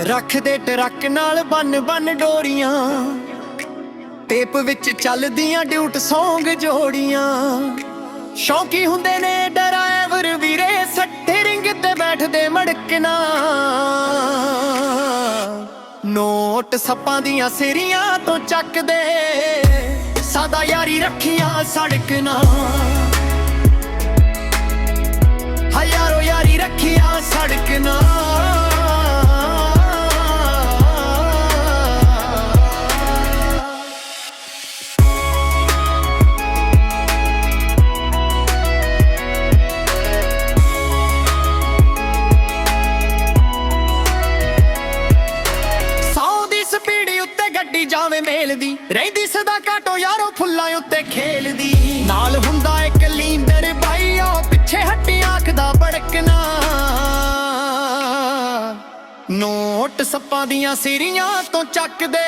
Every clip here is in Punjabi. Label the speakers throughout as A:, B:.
A: ਰੱਖਦੇ ਟਰੱਕ ਨਾਲ ਬੰਨ ਬੰਨ ਡੋਰੀਆਂ। ਟੇਪ ਵਿੱਚ ਚੱਲਦੀਆਂ ਡਿਊਟ ਸੌਂਗ ਜੋੜੀਆਂ। ਸ਼ੌਂਕੀ ਹੁੰਦੇ ਨੇ ਡਰਾਈਵਰ ਵੀਰੇ ਸੱਟੇ ਰਿੰਗ ਤੇ ਬੈਠਦੇ ਮੜਕਣਾ। ਨੋਟ ਸੱਪਾਂ ਦੀਆਂ ਸਿਰੀਆਂ ਤੋਂ ਚੱਕਦੇ, ਸਾਦਾ ਯਾਰੀ ਰੱਖੀਆਂ ਸੜਕਣਾ ਹਜ਼ਾਰੋ ਯਾਰੀ ਰੱਖੀਆਂ ਸੜਕ ਨਾ ਜਾਵੇ ਰਹਿੰਦੀ ਸਦਾ ਕਾਟੋ ਯਾਰੋ ਫੁੱਲਾਂ ਉੱਤੇ ਖੇਲਦੀ। ਨਾਲ ਹੁੰਦਾ ਇੱਕ ਲੀਂਦਰ ਬਾਈ, ਉਹ ਪਿੱਛੇ ਹੱਟੀ ਅੱਖ ਦਾ ਬੜਕਣਾ। ਨੋਟ ਸੱਪਾਂ ਦੀਆਂ ਸਿਰੀਆਂ ਤੋਂ ਚੱਕਦੇ,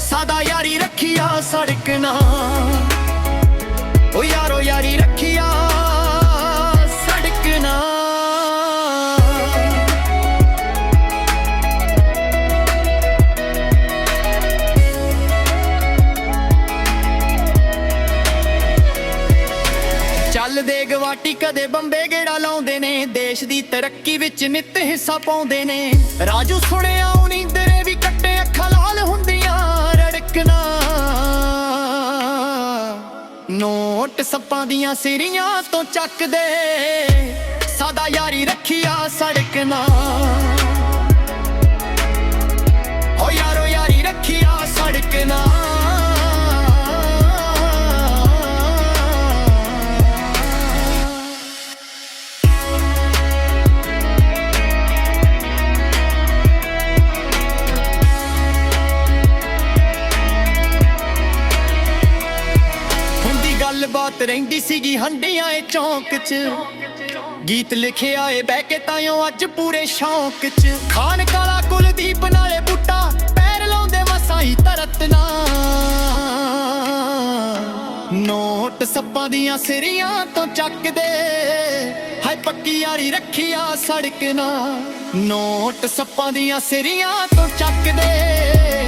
A: ਸਾਦਾ ਯਾਰੀ ਰੱਖੀਆ ਸੜਕਣਾ। ਚੱਲਦੇ ਕਦੇ ਬੰਬੇ ਗੇੜਾ ਲਾਉਂਦੇ ਨੇ, ਦੇਸ਼ ਦੀ ਤਰੱਕੀ ਵਿੱਚ ਨਿੱਤ ਹਿੱਸਾ ਪਾਉਂਦੇ ਨੇ। ਰਾਜੂ ਸੁਣਿਆ, ਉਨੀ ਤੇਰੇ ਵੀ ਕੱਟੇ ਅੱਖਾਂ ਲਾਲ ਹੁੰਦੀਆਂ ਰੜਕਣਾ ਨੋਟ ਸੱਪਾਂ ਦੀਆਂ ਸਿਰੀਆਂ ਤੋਂ ਚੱਕਦੇ, ਸਾਦਾ ਯਾਰੀ ਰੱਖੀਆ ਸੜਕਣਾ ਗੱਲਬਾਤ ਰਹਿੰਦੀ ਸੀਗੀ ਹੰਡੀਆਂ ਏ ਚੌਂਕ 'ਚ। ਗੀਤ ਲਿਖਿਆ ਏ, ਬਹਿ ਕੇ ਤਾਇਓ ਅੱਜ ਪੂਰੇ ਸ਼ੌਂਕ 'ਚ। ਖਾਨ ਕਾਲਾ ਕੁਲਦੀਪ ਨਾਲੇ ਬੁੱਟਾ, ਪੈਰ ਲਾਉਂਦੇ ਵਸਾਈ ਤਰਤ ਨੋਟ ਸੱਪਾਂ ਦੀਆਂ ਸਿਰੀਆਂ ਤੋਂ ਚੱਕਦੇ, ਹਾਏ ਪੱਕੀ ਯਾਰੀ ਰੱਖਿਆ ਸੜਕ ਨਾ ਨੋਟ ਸੱਪਾਂ ਦੀਆਂ ਸਿਰੀਆਂ ਤੋਂ ਚੱਕਦੇ। ਓ